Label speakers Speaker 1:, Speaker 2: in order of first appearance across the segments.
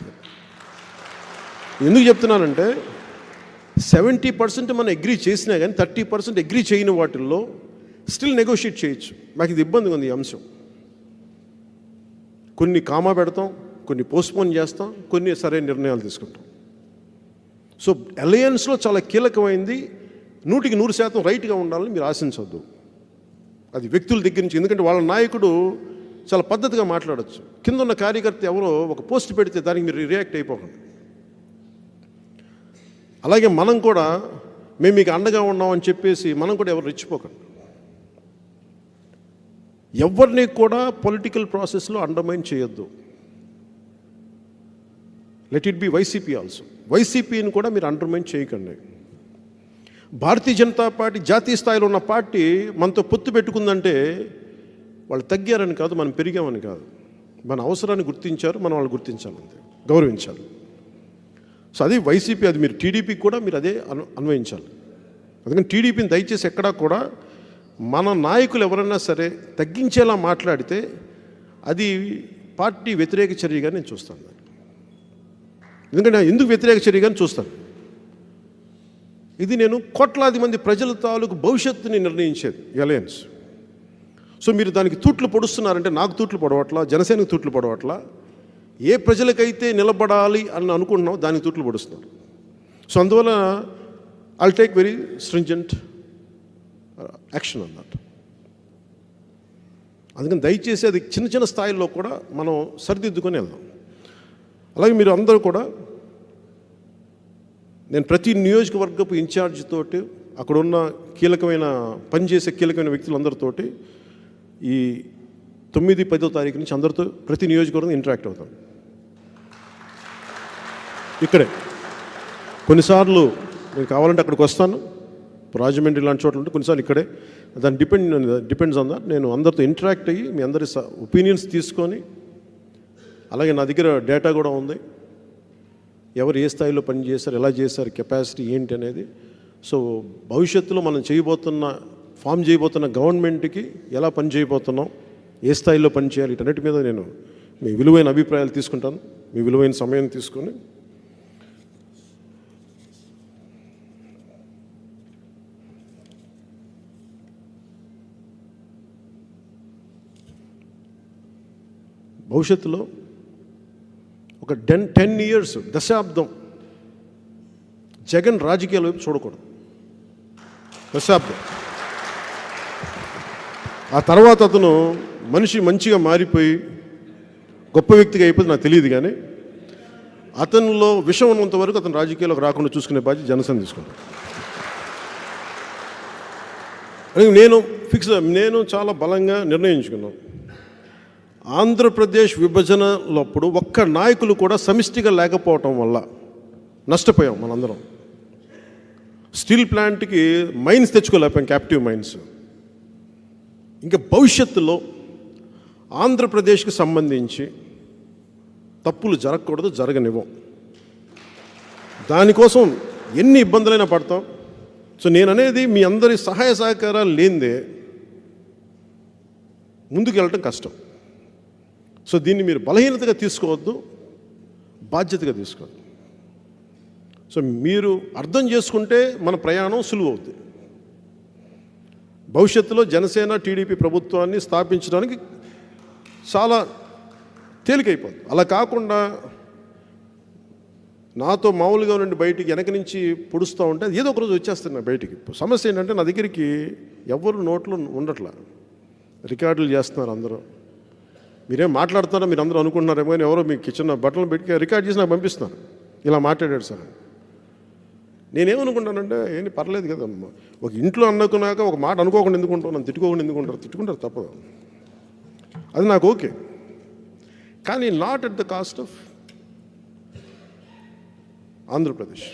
Speaker 1: Capacity ఎందుకు చెప్తున్నానంటే seventy percent మనం అగ్రీ చేసినా కానీ థర్టీ పర్సెంట్ అగ్రీ చేయని వాటిల్లో స్టిల్ నెగోషియేట్ చేయొచ్చు. మాకు ఇది ఇబ్బందిగా ఉంది ఈ అంశం. కొన్ని కామా పెడతాం కొన్ని పోస్ట్పోన్ చేస్తాం కొన్ని సరైన నిర్ణయాలు తీసుకుంటాం. సో అలయన్స్లో చాలా కీలకమైంది. నూటికి నూరు శాతం రైట్గా ఉండాలని మీరు ఆశించవద్దు అది వ్యక్తుల దగ్గర నుంచి ఎందుకంటే వాళ్ళ నాయకుడు చాలా పద్ధతిగా మాట్లాడచ్చు. కింద ఉన్న కార్యకర్త ఎవరో ఒక పోస్ట్ పెడితే దానికి మీరు రియాక్ట్ అయిపోకండి. అలాగే మనం కూడా మేము మీకు అండగా ఉన్నామని చెప్పేసి మనం కూడా ఎవరు రెచ్చిపోకండి. ఎవరిని కూడా పొలిటికల్ ప్రాసెస్లో అండర్మైన్ చేయొద్దు. Let it be YCP also. వైసీపీని కూడా మీరు అండర్మైన్ చేయకండి. భారతీయ జనతా పార్టీ జాతీయ స్థాయిలో ఉన్న పార్టీ మనతో పొత్తు పెట్టుకుందంటే వాళ్ళు తగ్గారని కాదు మనం పెరిగామని కాదు. మన అవసరాన్ని గుర్తించారు మనం వాళ్ళు గుర్తించాలంతే గౌరవించాలి. సో అది వైసీపీ అది మీరు టీడీపీకి కూడా మీరు అదే అను అన్వయించాలి. అందుకని టీడీపీని దయచేసి ఎక్కడా కూడా మన నాయకులు ఎవరైనా సరే తగ్గించేలా మాట్లాడితే అది పార్టీ వ్యతిరేక చర్యగా నేను చూస్తాను. ఎందుకంటే ఎందుకు వ్యతిరేక చర్యగా చూస్తాను? ఇది నేను కోట్లాది మంది ప్రజల తాలూకు భవిష్యత్తుని నిర్ణయించేది అలయన్స్ సో మీరు దానికి తూట్లు పొడుస్తున్నారంటే నాకు తూట్లు పొడవట్లా జనసేనకు తూట్లు పొడవట్లా ఏ ప్రజలకైతే నిలబడాలి అని అనుకుంటున్నామో దానికి తూట్లు పొడుస్తున్నారు సో అందువల్ల I'll take very stringent action అన్నట్టు అందుకని దయచేసి అది చిన్న చిన్న స్థాయిల్లో కూడా మనం సరిదిద్దుకొని వెళ్దాం. అలాగే మీరు అందరూ కూడా నేను ప్రతి నియోజకవర్గపు ఇన్ఛార్జ్ తోటి అక్కడ ఉన్న కీలకమైన పనిచేసే కీలకమైన వ్యక్తులందరితోటి ఈ తొమ్మిది పదో తారీఖు నుంచి అందరితో ప్రతి నియోజకవర్గం ఇంటరాక్ట్ అవుతాం. ఇక్కడే. కొన్నిసార్లు నేను కావాలంటే అక్కడికి వస్తాను. రాజమండ్రి లాంటి చోట్ల ఉంటే కొన్నిసార్లు ఇక్కడే. దాని డిపెండ్ డిపెండ్స్ ఆన్ దాట్ నేను అందరితో ఇంటరాక్ట్ అయ్యి మీ అందరి ఒపీనియన్స్ తీసుకొని అలాగే నా దగ్గర డేటా కూడా ఉంది. ఎవరు ఏ స్థాయిలో పని చేశారు ఎలా చేశారు కెపాసిటీ ఏంటి అనేది. సో భవిష్యత్తులో మనం చేయబోతున్న ఫామ్ చేయబోతున్న గవర్నమెంట్కి ఎలా పని చేయబోతున్నాం ఏ స్థాయిలో పని చేయాలి వీటన్నిటి మీద నేను మీ విలువైన అభిప్రాయాలు తీసుకుంటాను. మీ విలువైన సమయం తీసుకొని భవిష్యత్తులో ఒక టెన్ టెన్ ఇయర్స్ దశాబ్దం జగన్ రాజకీయాల వైపు చూడకూడదు. దశాబ్దం. ఆ తర్వాత అతను మనిషి మంచిగా మారిపోయి గొప్ప వ్యక్తిగా అయిపోతే నాకు తెలియదు కానీ అతనిలో విషం ఉన్నంత వరకు అతను రాజకీయాలకు రాకుండా చూసుకునే బాధ్యత జనసేన తీసుకుంటాను నేను ఫిక్స్ నేను చాలా బలంగా నిర్ణయించుకున్నాను. ఆంధ్రప్రదేశ్ విభజనలప్పుడు ఒక్క నాయకులు కూడా సమిష్టిగా లేకపోవటం వల్ల నష్టపోయాం మనందరం. స్టీల్ ప్లాంట్కి మైన్స్ తెచ్చుకోలేకపోయాం క్యాప్టివ్ మైన్స్. ఇంకా భవిష్యత్తులో ఆంధ్రప్రదేశ్కి సంబంధించి తప్పులు జరగకూడదు జరగనివ్వం. దానికోసం ఎన్ని ఇబ్బందులైనా పడతాం. సో నేను అనేది మీ అందరి సహాయ సహకారాలు లేనిదే ముందుకు వెళ్ళటం కష్టం. సో దీన్ని మీరు బలహీనతగా తీసుకోవద్దు బాధ్యతగా తీసుకోవద్దు. సో మీరు అర్థం చేసుకుంటే మన ప్రయాణం సులువు అవుతుంది భవిష్యత్తులో జనసేన టీడీపీ ప్రభుత్వాన్ని స్థాపించడానికి చాలా తేలికైపోతుంది. అలా కాకుండా నాతో మామూలుగా నుండి బయటికి వెనక నుంచి పొడుస్తూ ఉంటే అది ఏదో ఒక రోజు వచ్చేస్తుంది నా బయటికి. సమస్య ఏంటంటే నా దగ్గరికి ఎవరు నోట్లో ఉండట్లా. రికార్డులు చేస్తున్నారు అందరూ. మీరేం మాట్లాడుతున్నారో మీరు అందరూ అనుకుంటున్నారేమో కానీ ఎవరో మీ కిచెన్ బట్టలు పెట్టి రికార్డ్ చేసి నాకు పంపిస్తున్నారు. ఇలా మాట్లాడాడు సార్. నేనేమనుకుంటానంటే ఏంటి పర్లేదు కదా ఒక ఇంట్లో అనుకున్నాక ఒక మాట అనుకోకుండా ఎందుకుంటావు నన్ను తిట్టుకోకుండా ఎందుకుంటారు తిట్టుకుంటారు తప్పదు. అది నాకు ఓకే. కానీ not at the cost of Andhra Pradesh.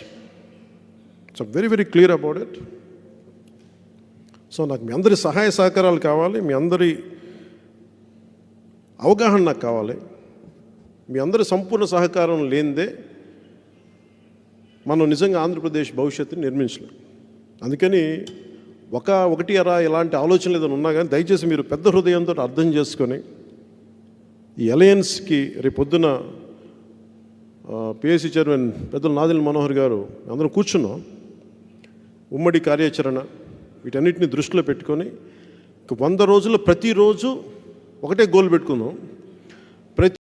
Speaker 1: So very very clear about it so నాకు మీ అందరి సహాయ సహకారాలు కావాలి మీ అందరి అవగాహన నాకు కావాలి. మీ అందరి సంపూర్ణ సహకారం లేనిదే మనం నిజంగా ఆంధ్రప్రదేశ్ భవిష్యత్తుని నిర్మించలేం. అందుకని ఒక ఒకటి అరా ఇలాంటి ఆలోచనలు ఏదైనా ఉన్నా కానీ దయచేసి మీరు పెద్ద హృదయంతో అర్థం చేసుకొని ఈ అలయన్స్కి రేపొద్దున పిఎస్సి చైర్మన్ పెద్దలు నాదిల్ మనోహర్ గారు అందరం కూర్చున్నాం. ఉమ్మడి కార్యాచరణ వీటన్నిటిని దృష్టిలో పెట్టుకొని ఇక వంద రోజులు ప్రతిరోజు ఒకటే గోల్ పెట్టుకుందాం. ప్రతి